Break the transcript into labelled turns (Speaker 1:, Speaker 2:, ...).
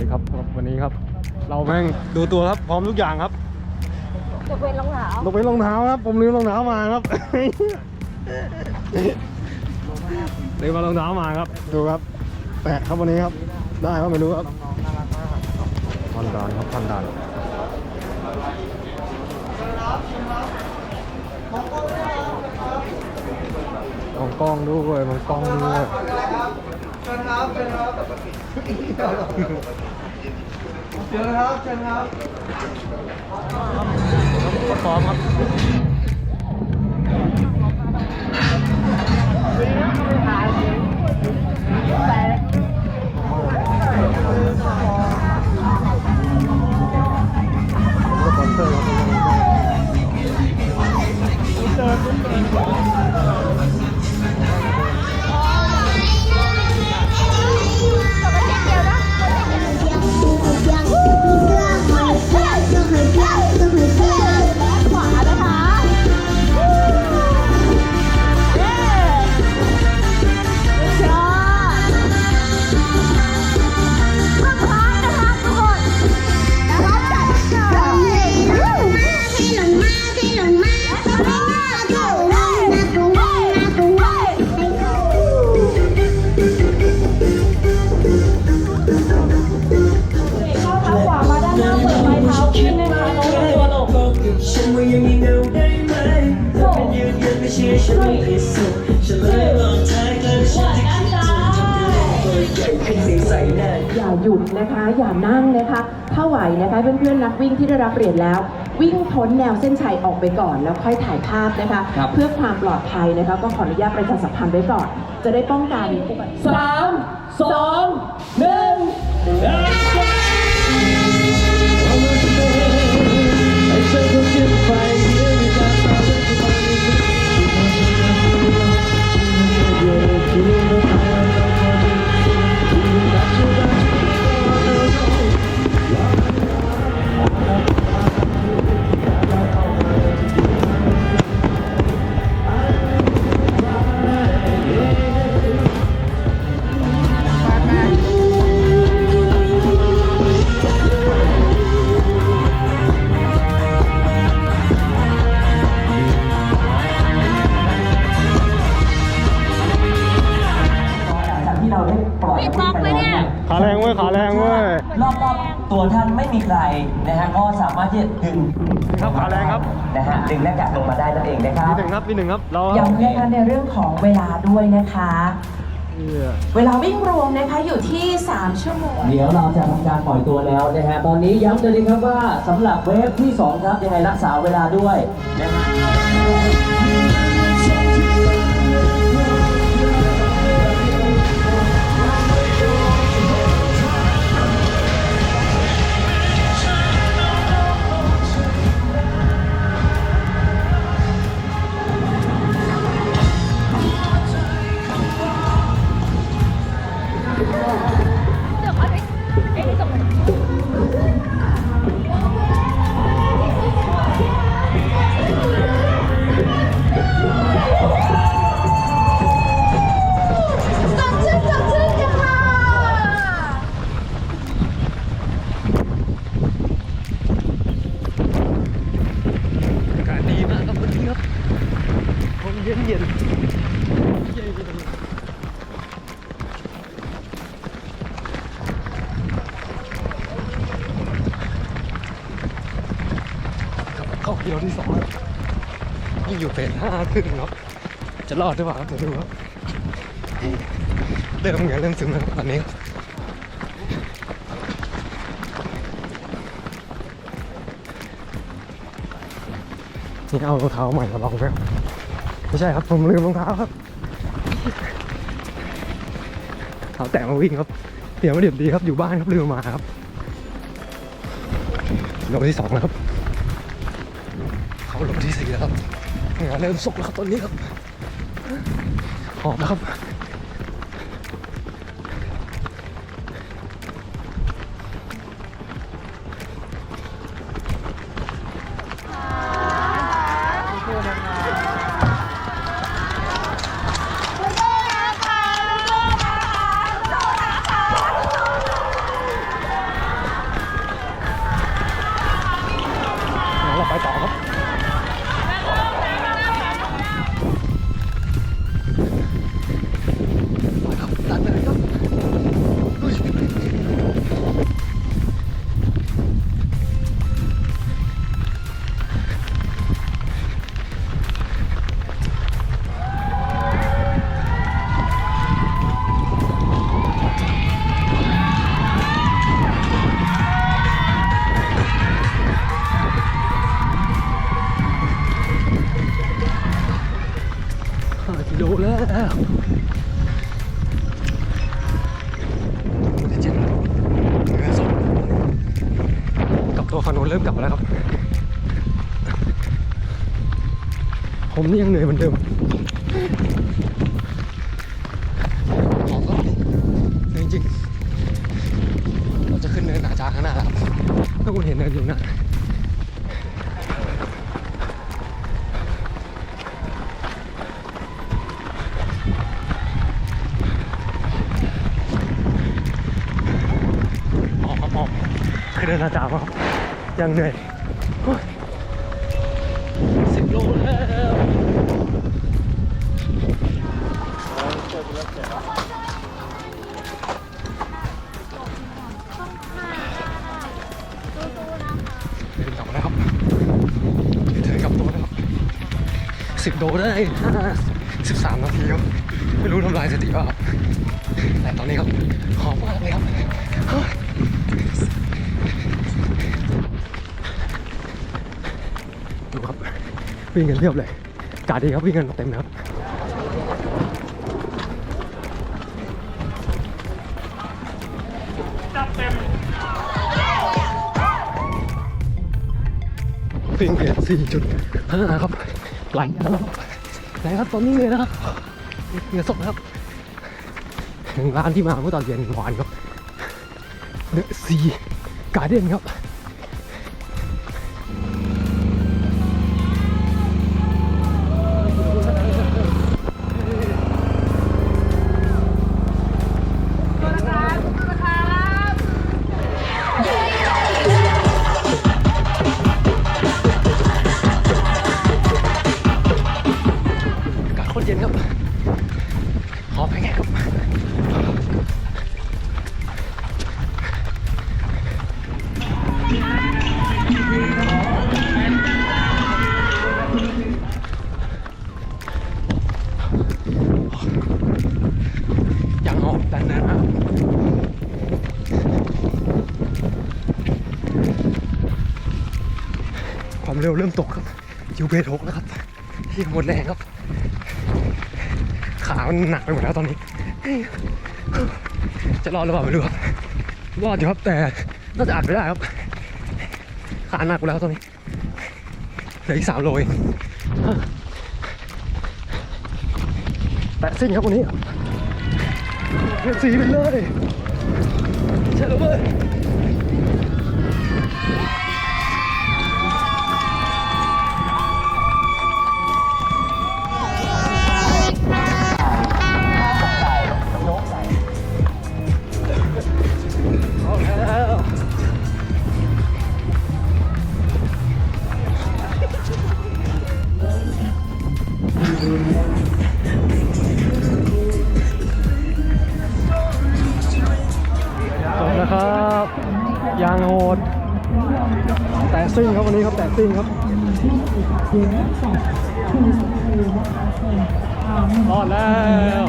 Speaker 1: ดีครับครับวันนี้ครับ เราแม่งดูตัวครับพร้อมทุกอย่างครับ
Speaker 2: จะเป็นรองเท้า
Speaker 1: ลงไปรองเท้าครับผมลืมรองเท้ามาครับลืมมารองเท้ามาครับ ดูครับแปะครับวันนี้ครับ ได้ครับไม่รู้ครับพันดานครับพันดานมองกล้องด้วยมองกล้องด้วย
Speaker 3: เชิญครับเชิญครับ เชิญครับเชิญครับ
Speaker 1: พร้อมครับ อ
Speaker 4: ย่าหยุดนะคะ อย่านั่งนะคะถ้าไหวนะคะเพื่อนๆนักวิ่งที่ได้รับเหรียญแล้ว วิ่งพ้นแนวเส้นชัยออกไปก่อน แล้วค่อยถ่ายภาพนะคะเพื่อความปลอดภัยนะคะ ก็ขออนุญาตประชาสัมพันธ์ไว้ก่อน จะได้ป้องกันสามส
Speaker 5: ตัวท่านไม่มีใครนะฮะก็สามารถที่จะดึง
Speaker 1: ครับขาแรงครับ
Speaker 5: นะฮะดึงหน้ากากลงมาได้นั่นเองนะครั
Speaker 1: พี่
Speaker 5: บ
Speaker 1: หนึ่งครับพี่หนึ่งครับเรา
Speaker 4: ย้ำนะคะในเรื่องของเวลาด้วยนะคะ
Speaker 1: เหี้ย
Speaker 4: เวลาวิ่งรวมนะคะอยู่ที่ 3 ชั่วโมง
Speaker 5: เดี๋ยวเราจะทำการปล่อยตัวแล้วนะฮะ ตอนนี้ย้ำเลยนะครับว่าสำหรับเวฟที่ 2 ครับยังไงรักษาเวลาด้วยนะฮะ
Speaker 1: เข้ากิโลที่สองแล้วยังอยู่เฟสห้าครึ่งครับจะรอดหรือเปล่าครับเดี๋ยวดูครับเริ่มเหงื่อเริ่มซึมแล้วตอนนี้ นี่เอารองเท้าใหม่มาลองแล้วไม่ใช่ครับ ผมลืมรองเท้าครับเท้าแตะมาวิ่งครับเดี๋ยวมาเดี๋ยวดีครับอยู่บ้านครับลืมมาครับโลที่สองแล้วครับ ครับเหงื่อเริ่มสุกแล้วครับตอนนี้ครับหอมนะครับ Oh, ตัวคอนโนเริ่มกลับมาแล้วครับ ผมนี่ยังเหนื่อยเหมือนเดิมขอก็เหนื่อยจริงเราจะขึ้นเนินหนาจาข้างหน้าแล้วถ้าคุณเห็นเนินอยู่นะออกครับออกคือเดินอาจารย์ครับ ยังเหนื่อยสิบโลแล้วเดินกลับมาแล้วครับเดินกลับตัวแล้ครับสิบโลได้สิบสามนาทีครับไม่รู้ทำลายสติเปล่าครับแต่ตอนนี้ครับหอมมากเลยครับโอ้ย ดูครับวิ่งกันเรียบเลยกาดดีครับวิ่งกันเต็มเลยครับวิ่งเพียสี่จุดห้าครับไหลนะครับไหลครับตอนนี้เลยนะครับเหงื่อสดครับร้านที่มาเมื่อตอนเย็นหวานครับเดอะซีการ์เด้นครับ เริ่มตกครับยูเบทกแล้วครับที่หมดแรงครับ ขามันหนักไปหมดแล้วตอนนี้ จะรอดหรือเปล่าไม่รู้ครับ รอดอยู่ครับแต่น่าจะอัดไม่ได้ครับ ขาหนักไปแล้วตอนนี้เหลืออีกสามโลเองแตะซิ่งครับวันนี้เพื่อนสีไปเลยใช่แล้วเว้ยเอา ยางโหด แต่ซิ่งครับวันนี้ครับแต่ซิ่งครับรอดแล้ว